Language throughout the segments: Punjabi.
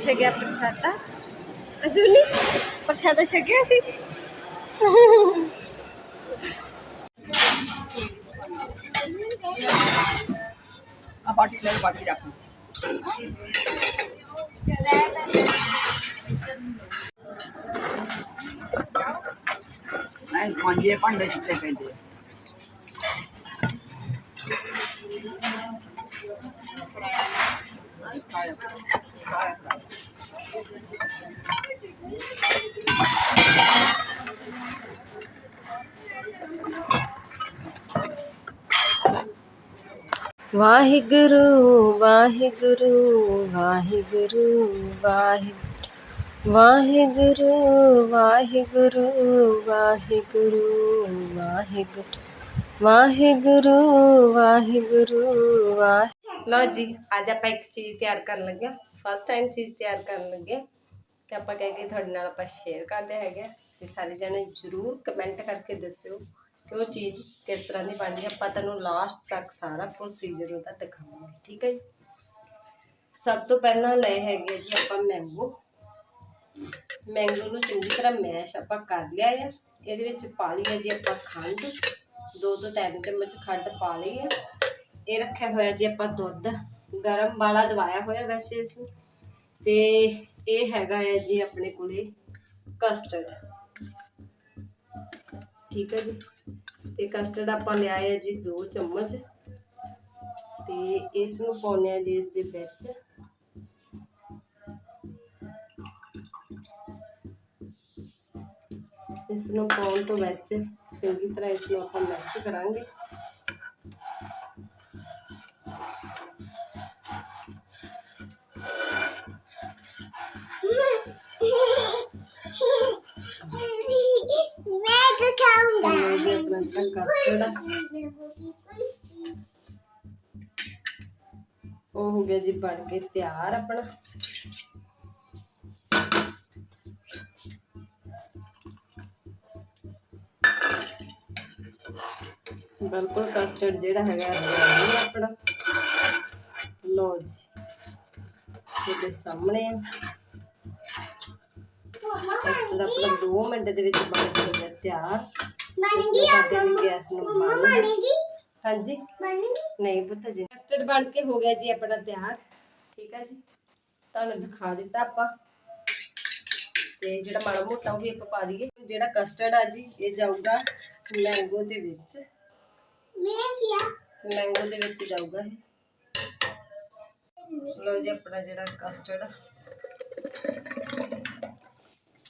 છે ગયા પ્રસાદા હજુ નહીં પ્રસાદા છે ગયા છે આ પાટી લઈ પાટી રાખું મંજે પણ દસ રૂપિયા કહી દે Thank you. ਵਾਹਿਗੁਰੂ ਵਾਹਿਗੁਰੂ ਵਾਹਿਗੁਰੂ ਵਾਹਿਗੁਰੂ ਵਾਹਿਗੁਰੂ ਵਾਹਿਗੁਰੂ ਵਾਹਿਗੁਰੂ ਵਾਹਿਗੁਰੂ ਵਾਹਿਗੁਰੂ ਵਾਹਿਗੁਰੂ ਵਾਹਿ ਲਓ ਜੀ ਅੱਜ ਆਪਾਂ ਇੱਕ ਚੀਜ਼ ਤਿਆਰ ਕਰਨ ਲੱਗੇ ਹਾਂ ਫਸਟ ਟਾਈਮ ਚੀਜ਼ ਤਿਆਰ ਕਰਨ ਲੱਗੇ, ਤੇ ਆਪਾਂ ਕਹਿ ਕੇ ਤੁਹਾਡੇ ਨਾਲ ਆਪਾਂ ਸ਼ੇਅਰ ਕਰਦੇ ਹੈਗੇ ਹਾਂ, ਤੇ ਸਾਰੇ ਜਣੇ ਜਰੂਰ ਕਮੈਂਟ ਕਰਕੇ ਦੱਸਿਓ ਕਿ ਉਹ ਚੀਜ਼ ਕਿਸ ਤਰ੍ਹਾਂ ਦੀ ਬਣਦੀ ਹੈ। ਆਪਾਂ ਤੁਹਾਨੂੰ ਲਾਸਟ ਤੱਕ ਸਾਰਾ ਪ੍ਰੋਸੀਜਰ ਉਹਦਾ ਦਿਖਾਵਾਂਗੇ, ਠੀਕ ਹੈ ਜੀ? ਸਭ ਤੋਂ ਪਹਿਲਾਂ ਲਏ ਹੈਗੇ ਜੀ ਆਪਾਂ ਮੈਂਗੋ ਮੈਂਗੋ ਨੂੰ ਚੰਗੀ ਤਰ੍ਹਾਂ ਮੈਸ਼ ਆਪਾਂ ਕਰ ਲਿਆ ਹੈ ਇਹਦੇ ਵਿੱਚ ਪਾ ਲਈ ਹੈ ਜੀ ਆਪਾਂ ਖੰਡ। ਦੋ ਤੋਂ ਤਿੰਨ ਚਮਚ ਖੰਡ ਪਾ ਲਈ ਹੈ ਇਹ ਰੱਖਿਆ ਹੋਇਆ ਜੀ ਆਪਾਂ ਦੁੱਧ। ਗਰਮ ਵਾਲਾ ਦਵਾਇਆ ਹੋਇਆ ਵੈਸੇ ਅਸੀਂ। ਤੇ ਇਹ ਹੈਗਾ ਹੈ ਜੀ ਆਪਣੇ ਕੋਲੇ ਕਸਟਰਡ ਠੀਕ ਹੈ ਜੀ। ਤੇ ਕਸਟਰਡ ਆਪਾਂ ਲਿਆ ਹੈ ਜੀ 2 ਚਮਚ। ਤੇ ਇਸ ਨੂੰ ਪਾਉਣੇ ਆ ਜੀ ਇਸ ਦੇ ਵਿੱਚ। ਇਸ ਨੂੰ ਪਾਉਣ ਤੋਂ ਵਿੱਚ ਚੰਗੀ ਤਰ੍ਹਾਂ ਇਸ ਨੂੰ ਆਪਾਂ ਮਿਕਸ ਕਰਾਂਗੇ। ਇਹ ਆਪਣਾ ਕਸਟਰਡ ਉਹ ਹੋ ਗਿਆ ਜੀ ਬਣ ਕੇ ਤਿਆਰ ਆਪਣਾ। ਬਿਲਕੁਲ ਕਸਟਰਡ ਜਿਹੜਾ ਹੈਗਾ ਆਪਣਾ। ਲੋ ਜੀ, ਤੁਹਾਡੇ ਸਾਹਮਣੇ। ਆ ਕਸਟਰਡ ਆਪਣਾ 2 ਮਿੰਟ ਦੇ ਵਿੱਚ ਬਣ ਕੇ ਤਿਆਰ। बन ਇਸ ਨੂੰ गया ਕਰਦੇ ਜੀ ਗੈਸ ਨੂੰ मम्मा ਬੰਦ बनेगी ਹਾਂਜੀ बनेगी ਨਹੀਂ ਪੁੱਤ ਜੀ ਕਸਟਰਡ ਬਣ ਕੇ ਹੋ ਗਿਆ ਜੀ ਆਪਣਾ ਤਿਆਰ ਠੀਕ ਹੈ ਜੀ ਤੁਹਾਨੂੰ ਦਿਖਾ ਦਿੱਤਾ ਆਪਾਂ ਤੇ ਜਿਹੜਾ ਮਾੜਾ ਮੋਟਾ ਉਹ ਵੀ ਆਪਾਂ ਪਾ ਦਈਏ ਜਿਹੜਾ ਕਸਟਰਡ ਆ ਜੀ ਇਹ ਜਾਊਗਾ ਮੈਂਗੋ ਦੇ ਵਿੱਚ मैं किया ਮੈਂਗੋ ਦੇ ਵਿੱਚ ਜਾਊਗਾ ਇਹ ਲਓ ਜੀ ਆਪਣਾ ਜਿਹੜਾ ਕਸਟਰਡ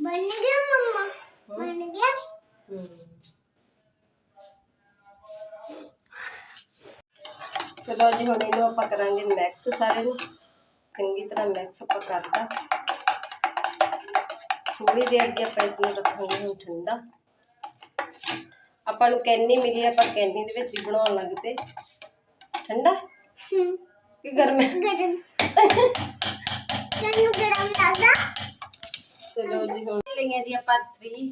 बन गया मम्मा बन गया ਚਲੋ ਜੀ ਹੁਣ ਇਹਨੂੰ ਆਪਾਂ ਕਰਾਂਗੇ ਮਿਕਸ ਸਾਰੇ ਨੂੰ। ਚੰਗੀ ਤਰ੍ਹਾਂ ਮਿਕਸ ਆਪਾਂ ਕਰਤਾ। ਥੋੜੀ ਦੇਰ ਜੀ ਆਪਾਂ ਇਸ ਰੱਖਾਂਗੇ ਹੁਣ ਠੰਡਾ। ਆਪਾਂ ਨੂੰ ਕੈਨੀ ਮਿਲੀ ਆਪਾਂ ਕੈਨੀ ਦੇ ਵਿੱਚ ਹੀ ਬਣਾਉਣ ਲੱਗ ਪਏ। ਠੰਡਾ? ਕਿ ਗਰਮ ਹੈ? ਗਰਮ। ਤੈਨੂੰ ਗਰਮ ਲੱਗਦਾ। ਚਲੋ ਜੀ ਹੁਣ ਲਈਆਂ ਜੀ ਆਪਾਂ 3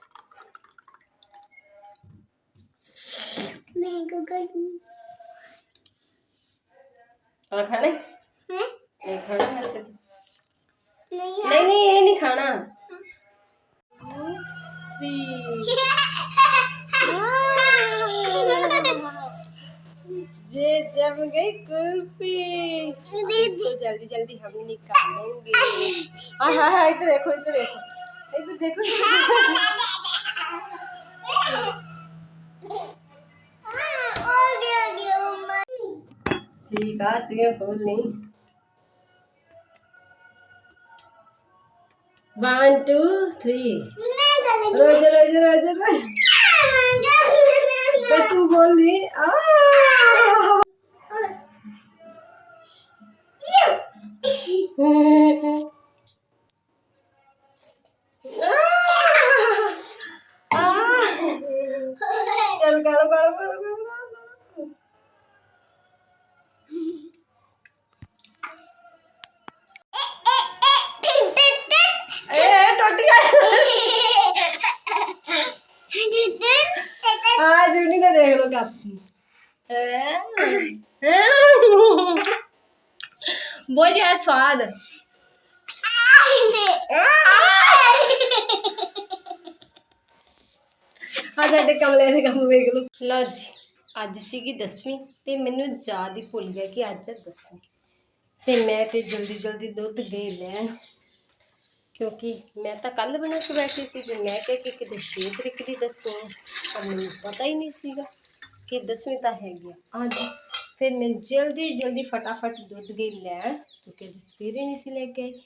Custard. मैंगो का और खाना है? है नहीं खाना वैसे तो नहीं नहीं नहीं ये नहीं खाना जे जम गई कुल्फी अब इसको जल्दी जल्दी हम निकालेंगे हाँ हाँ हाँ इधर देखो इधर देखो इधर देखो इधर देखो। ठीक है तुझे खोल नहीं वन टू थ्री रोज रोज रोज रोज तो तू बोल दी आ चल Boş ya Suad. ਆ ਸਾਡੇ ਕਮਲੇ ਦੇ ਕੰਮ ਵੇਖ ਲਓ। ਲਓ ਜੀ ਅੱਜ ਸੀਗੀ 10ਵੀਂ ਤੇ ਮੈਨੂੰ ਯਾਦ ਹੀ ਭੁੱਲ ਗਿਆ ਕਿ ਅੱਜ 10ਵੀਂ ਤੇ ਮੈਂ ਤੇ ਜਲਦੀ ਜਲਦੀ ਦੁੱਧ ਦੇ ਲੈਣ ਕਿਉਂਕਿ ਮੈਂ ਤਾਂ ਕੱਲ ਬਣਾ ਕੇ ਬੈਠੀ ਸੀ ਤੇ ਮੈਂ ਕਿਹਾ ਕਿ ਕਿਤੇ 6 ਤਰੀਕ ਦੀ ਦੱਸੋ ਪਰ ਮੈਨੂੰ ਪਤਾ ਹੀ ਨਹੀਂ ਸੀਗਾ। ਕਿ 10ਵੀਂ ਤਾਂ ਹੈਗੀ ਆ। ਅੱਜ ਫਿਰ ਮੈਂ ਜਲਦੀ ਜਲਦੀ ਫਟਾਫਟ ਦੁੱਧ ਗਈ ਲੈਣ ਕਿਉਂਕਿ ਅੱਜ ਸਵੇਰੇ ਨਹੀਂ ਸੀ ਲੈ ਕੇ ਆਈ।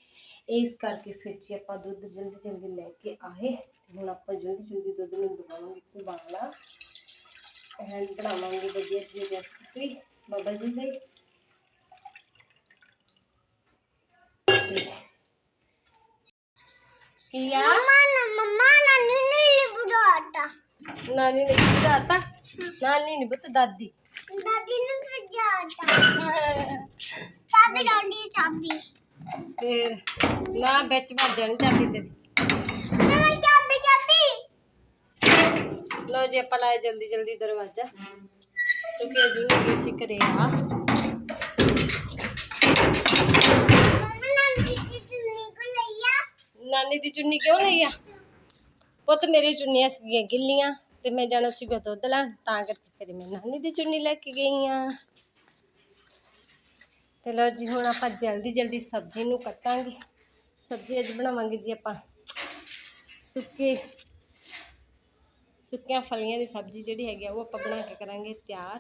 ਇਸ ਕਰਕੇ ਫਿਰ ਜੀ ਆਪਾਂ ਦੁੱਧ ਜਲਦੀ ਜਲਦੀ ਲੈ ਕੇ ਆਏ। ਤੇ ਹੁਣ ਆਪਾਂ ਜਲਦੀ ਜਲਦੀ ਦੁੱਧ ਨੂੰ ਦਵਾਵਾਂਗੇ ਉਬਾਲਾ। ਐਂਡ ਬਣਾਵਾਂਗੇ ਵਧੀਆ ਜੀ ਰੈਸਪੀ ਬਾਬਾ ਜੀ ਲਈ ਤੇ ਕੀਆ ਨਾਨੀ ਨੇ ਸਮਝਾਤਾ ਨਾਨੀ ਨਹੀਂ ਪਤਾ ਦਾਦੀ ਫਿਰ ਨਾ ਵਿੱਚ ਵੱਜ ਜਾਣੀ ਚਾਬੀ ਤੇਰੀ। ਲੋ ਜੀ ਆਪਾਂ ਲਾਏ ਜਲਦੀ ਜਲਦੀ ਦਰਵਾਜ਼ਾ। ਕਿਉਂਕਿ ਅਜੂ ਨਹੀਂ ਗਈ ਸੀ ਘਰੇ ਆ। ਨਾਨੀ ਦੀ ਚੁੰਨੀ ਕਿਉਂ ਲਈ ਆ? ਪੁੱਤ ਮੇਰੀ ਚੁੰਨੀਆਂ ਸੀਗੀਆਂ ਗਿੱਲੀਆਂ। ਤੇ ਮੈਂ ਜਾਣਾ ਸੀਗਾ ਦੁੱਧ ਲੈਣ? ਤਾਂ ਕਰਕੇ ਫਿਰ ਮੈਂ ਨਾਨੀ ਦੀ ਚੁੰਨੀ ਲੈ ਕੇ ਗਈ ਆ ਤੇ ਲੋ ਜੀ, ਹੁਣ ਆਪਾਂ ਜਲਦੀ ਜਲਦੀ ਸਬਜ਼ੀ ਨੂੰ ਕੱਟਾਂਗੇ। ਸਬਜ਼ੀ ਅੱਜ ਬਣਾਵਾਂਗੇ ਜੀ ਆਪਾਂ ਸੁੱਕੇ, ਸੁੱਕੀਆਂ ਫਲੀਆਂ ਦੀ ਸਬਜ਼ੀ ਜਿਹੜੀ ਹੈਗੀ ਆ, ਉਹ ਆਪਾਂ ਬਣਾ ਕੇ ਕਰਾਂਗੇ ਤਿਆਰ।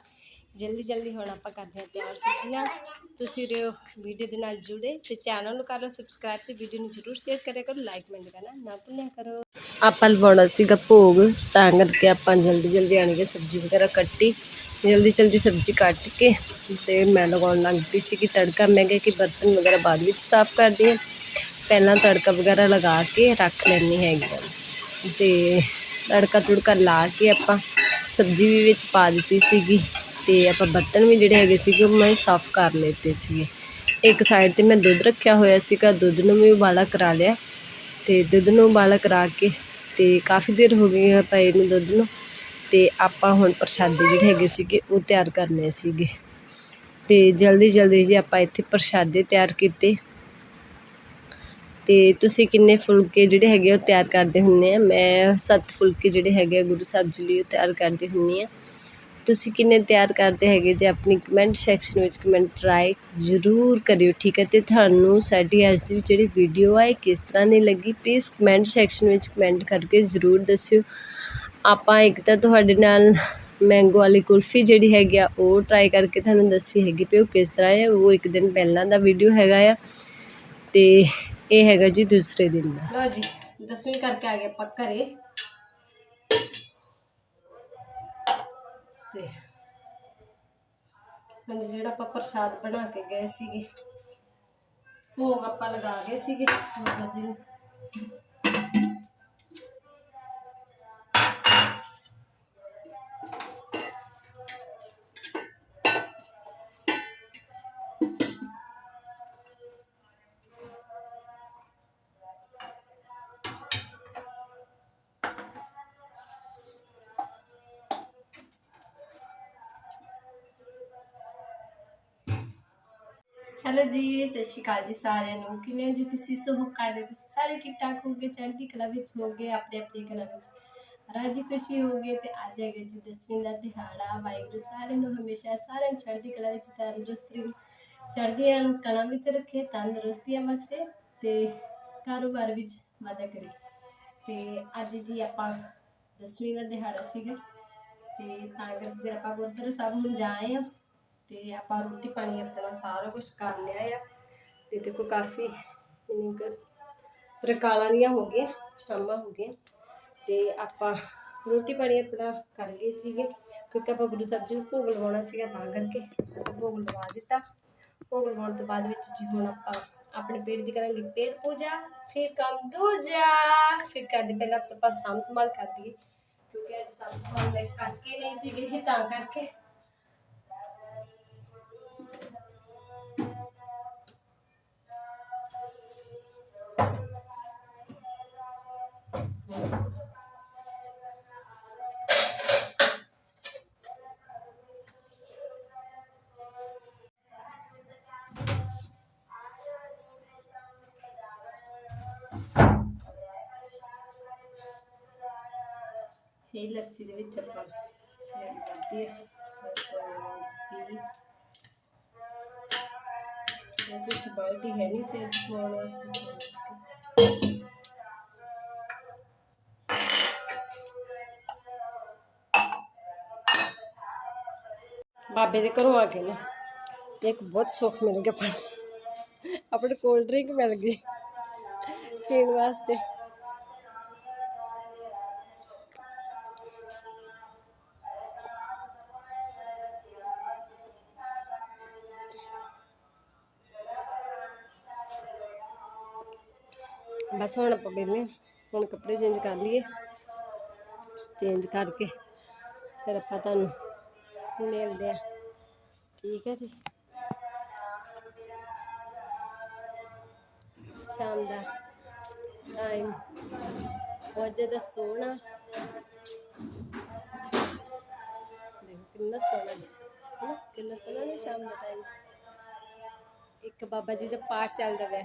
ਜਲਦੀ ਜਲਦੀ ਹੁਣ ਆਪਾਂ ਕਰਦੇ ਹਾਂ ਤਿਆਰ ਸਬਜ਼ੀਆਂ। ਤੁਸੀਂ ਰਹੋ ਵੀਡੀਓ ਦੇ ਨਾਲ ਜੁੜੇ ਤੇ ਚੈਨਲ ਨੂੰ ਕਰੋ ਸਬਸਕ੍ਰਾਈਬ ਤੇ ਵੀਡੀਓ ਨੂੰ ਜ਼ਰੂਰ ਸ਼ੇਅਰ ਕਰਿਆ ਕਰੋ ਲਾਈਕ ਕਮੈਂਟ ਕਰਨਾ ਨਾ ਭੁੱਲਿਆ ਕਰੋ। ਆਪਾਂ ਲਵਾਉਣਾ ਸੀਗਾ ਭੋਗ, ਤਾਂ ਕਰਕੇ ਆਪਾਂ ਜਲਦੀ ਜਲਦੀ ਆਣ ਕੇ ਸਬਜ਼ੀ ਵਗੈਰਾ ਕੱਟੀ। ਜਲਦੀ ਜਲਦੀ ਸਬਜ਼ੀ ਕੱਟ ਕੇ ਤੇ ਮੈਂ ਲਗਾਉਣ ਲੱਗ ਪਈ ਸੀ ਕਿ ਤੜਕਾ, ਮੈਂ ਕਿਹਾ ਕਿ ਬਰਤਨ ਵਗੈਰਾ ਬਾਅਦ ਵਿੱਚ ਸਾਫ਼ ਕਰਦੀ ਹਾਂ ਪਹਿਲਾਂ ਤੜਕਾ ਵਗੈਰਾ ਲਗਾ ਕੇ ਰੱਖ ਲੈਣੀ ਹੈਗੀ ਆ। ਤੇ ਤੜਕਾ ਤੁੜਕਾ ਲਾ ਕੇ ਆਪਾਂ ਸਬਜ਼ੀ ਵੀ ਵਿੱਚ ਪਾ ਦਿੱਤੀ ਸੀਗੀ। ਤੇ ਆਪਾਂ ਬਰਤਨ ਵੀ ਜਿਹੜੇ ਹੈਗੇ ਸੀਗੇ ਉਹ ਮੈਂ ਸਾਫ਼ ਕਰ ਲਏ ਸੀਗੇ। ਇੱਕ ਸਾਈਡ ਤੇ ਮੈਂ ਦੁੱਧ ਰੱਖਿਆ ਹੋਇਆ ਸੀਗਾ, ਦੁੱਧ ਨੂੰ ਵੀ ਉਬਾਲਾ ਕਰਾ ਲਿਆ। ਤੇ ਦੁੱਧ ਨੂੰ ਉਬਾਲਾ ਕਰਾ ਕੇ ਤੇ ਕਾਫੀ ਦੇਰ ਹੋ ਗਈ ਹੈ ਪਏ ਨੂੰ ਦੁੱਧ ਨੂੰ। ਤੇ ਆਪਾਂ ਹੁਣ ਪ੍ਰਸ਼ਾਦੇ ਜਿਹੜੇ ਹੈਗੇ ਸੀਗੇ ਉਹ ਤਿਆਰ ਕਰਨੇ ਸੀਗੇ। ਤੇ ਜਲਦੀ ਜਲਦੀ ਜੀ ਆਪਾਂ ਇੱਥੇ ਪ੍ਰਸ਼ਾਦੇ ਤਿਆਰ ਕੀਤੇ। ਤੇ ਤੁਸੀਂ ਕਿੰਨੇ ਫੁਲਕੇ ਜਿਹੜੇ ਹੈਗੇ ਉਹ ਤਿਆਰ ਕਰਦੇ ਹੁੰਨੇ ਆ। ਮੈਂ ਸੱਤ ਫੁਲਕੇ ਜਿਹੜੇ ਹੈਗੇ ਆ ਗੁਰੂ ਸਾਹਿਬ ਜੀ ਲਈ ਉਹ ਤਿਆਰ ਕਰਦੀ ਹੁੰਨੀ ਆ। ਤੁਸੀਂ ਕਿੰਨੇ ਤਿਆਰ ਕਰਦੇ ਹੈਗੇ ਜੇ ਆਪਣੀ ਕਮੈਂਟ ਸੈਕਸ਼ਨ ਵਿੱਚ ਕਮੈਂਟ ਟਰਾਈ ਜ਼ਰੂਰ ਕਰਿਓ, ਠੀਕ ਹੈ? ਅਤੇ ਤੁਹਾਨੂੰ ਸਾਡੀ ਅੱਜ ਦੀ ਜਿਹੜੀ ਵੀਡੀਓ ਆ, ਇਹ ਕਿਸ ਤਰ੍ਹਾਂ ਦੀ ਲੱਗੀ? ਪਲੀਜ਼ ਕਮੈਂਟ ਸੈਕਸ਼ਨ ਵਿੱਚ ਕਮੈਂਟ ਕਰਕੇ ਜ਼ਰੂਰ ਦੱਸਿਓ। ਆਪਾਂ ਇੱਕ ਤਾਂ ਤੁਹਾਡੇ ਨਾਲ ਮੈਂਗੋ ਵਾਲੀ ਕੁਲਫੀ ਜਿਹੜੀ ਹੈਗੀ ਆ, ਉਹ ਟਰਾਈ ਕਰਕੇ ਤੁਹਾਨੂੰ ਦੱਸੀ ਹੈਗੀ ਵੀ ਉਹ ਕਿਸ ਤਰ੍ਹਾਂ ਹੈ? ਉਹ ਇੱਕ ਦਿਨ ਪਹਿਲਾਂ ਦਾ ਵੀਡੀਓ ਹੈਗਾ ਆ। ਤੇ ਇਹ ਹੈਗਾ ਜੀ ਦੂਸਰੇ ਦਿਨ ਦਾ। ਲੋ ਜੀ 10ਵੀਂ ਕਰਕੇ ਆ ਗਏ ਆਪਾਂ ਘਰੇ। ਤੇ ਹਾਂਜੀ, ਜਿਹੜਾ ਆਪਾਂ ਪ੍ਰਸ਼ਾਦ ਬਣਾ ਕੇ ਗਏ ਸੀਗੇ, ਭੋਗ ਆਪਾਂ ਲਗਾ ਗਏ ਸੀਗੇ ਮਾਤਾ ਜੀ ਨੂੰ। ਹੈਲੋ ਜੀ, ਸਤਿ ਸ਼੍ਰੀ ਅਕਾਲ ਜੀ ਸਾਰਿਆਂ ਨੂੰ। ਕਿਵੇਂ ਹੋ ਜੀ ਤੁਸੀਂ? ਸੋ ਕਰਦੇ ਤੁਸੀਂ ਸਾਰੇ ਠੀਕ ਠਾਕ ਹੋਗੇ ਚੜ੍ਹਦੀ ਕਲਾ ਵਿੱਚ ਹੋਗੇ ਆਪਣੇ ਆਪਣੇ ਕਲਾ ਵਿੱਚ? ਰਾਜੀ ਖੁਸ਼ੀ ਹੋਗੇ ਤੇ ਅੱਜ ਹੈਗਾ ਜੀ ਦਸਵੀਂ ਦਾ ਦਿਹਾੜਾ। ਵਾਹਿਗੁਰੂ ਸਾਰਿਆਂ ਨੂੰ ਹਮੇਸ਼ਾ ਸਾਰਿਆਂ ਨੂੰ ਚੜ੍ਹਦੀ ਕਲਾ ਵਿੱਚ ਤੰਦਰੁਸਤੀ ਚੜ੍ਹਦੀਆਂ ਨੂੰ ਕਲਾ ਵਿੱਚ ਰੱਖੇ, ਤੰਦਰੁਸਤੀਆਂ ਬਖਸ਼ੇ ਤੇ ਕਾਰੋਬਾਰ ਵਿੱਚ ਵਾਧਾ ਕਰੇ। ਤੇ ਅੱਜ ਜੀ ਆਪਾਂ ਦਸਵੀਂ ਦਾ ਦਿਹਾੜਾ ਸੀਗਾ ਤੇ ਤਾਂ ਕਰਕੇ ਫਿਰ ਆਪਾਂ ਗੁਰਦੁਆਰਾ ਸਾਹਿਬ ਨੂੰ ਜਾਏ ਆ ਤੇ ਆਪਾਂ ਰੋਟੀ ਪਾਣੀ ਆਪਣਾ ਸਾਰਾ ਕੁਝ ਕਰ ਲਿਆ ਆ। ਤੇ ਦੇਖੋ ਕਾਫੀ ਮੀਨਿੰਗ ਰਕਾਲਾਂ ਦੀਆਂ ਹੋ ਗਈਆਂ ਸ਼ਾਮਾਂ ਹੋ ਗਈਆਂ। ਤੇ ਆਪਾਂ ਰੋਟੀ ਪਾਣੀ ਆਪਣਾ ਕਰ ਗਏ ਸੀਗੇ, ਕਿਉਂਕਿ ਆਪਾਂ ਗੁਰੂ ਸਾਹਿਬ ਜੀ ਨੂੰ ਭੋਗ ਲਵਾਉਣਾ ਸੀਗਾ ਤਾਂ ਕਰਕੇ ਭੋਗ ਲਵਾ ਦਿੱਤਾ। ਭੋਗ ਲਵਾਉਣ ਤੋਂ ਬਾਅਦ ਵਿੱਚ ਜੀ ਹੁਣ ਆਪਾਂ ਆਪਣੇ ਪੇੜ ਦੀ ਕਰਾਂਗੇ ਪੇਟ ਪੂਜਾ, ਫਿਰ ਕੰਮ ਦੂਜਾ, ਫਿਰ ਕਰਦੇ ਪਹਿਲਾਂ ਆਪਾਂ ਸਾਂਭ ਸੰਭਾਲ ਕਰਦੀ ਕਿਉਂਕਿ ਅੱਜ ਸਾਂਭ ਸੰਭਾਲ ਮੈਂ ਕਰਕੇ ਨਹੀਂ ਸੀਗੇ, ਤਾਂ ਕਰਕੇ। ਇਹ ਲੱਸੀ ਦੇ ਵਿੱਚ ਆਪਾਂ ਸੇਮ ਕਰਦੀ ਹੈ। ਪੀ ਕਿਉਂਕਿ ਬਾਲਟੀ ਹੈ ਨਹੀਂ ਸੇਮ ਪਾਉਣ ਵਾਸਤੇ ਬਾਬੇ ਦੇ ਘਰੋਂ ਆ ਕੇ ਨਾ, ਇੱਕ ਬਹੁਤ ਸੁੱਖ ਮਿਲ ਗਿਆ ਪਾਣੀ ਆਪਣੇ ਕੋਲਡ ਡਰਿੰਕ ਮਿਲ ਗਈ। ਪੀਣ ਵਾਸਤੇ। ਬਸ ਹੁਣ ਆਪਾਂ ਵਿਹਲੇ ਹੁਣ ਕੱਪੜੇ ਚੇਂਜ ਕਰ ਲਈਏ। ਚੇਂਜ ਕਰਕੇ ਫਿਰ ਆਪਾਂ ਤੁਹਾਨੂੰ ਮਿਲਦੇ ਆ ਠੀਕ ਹੈ ਜੀ। ਸ਼ਾਮ ਦਾ ਟਾਈਮ ਬਹੁਤ ਜ਼ਿਆਦਾ ਸੋਹਣਾ। ਦੇਖੋ ਕਿੰਨਾ ਸੋਹਣਾ ਹੈ। ਨਾ ਕਿੰਨਾ ਸੋਹਣਾ ਹੈ ਸ਼ਾਮ ਦਾ ਟਾਈਮ ਇੱਕ ਬਾਬਾ ਜੀ ਦਾ ਪਾਠ ਚੱਲਦਾ ਪਿਆ।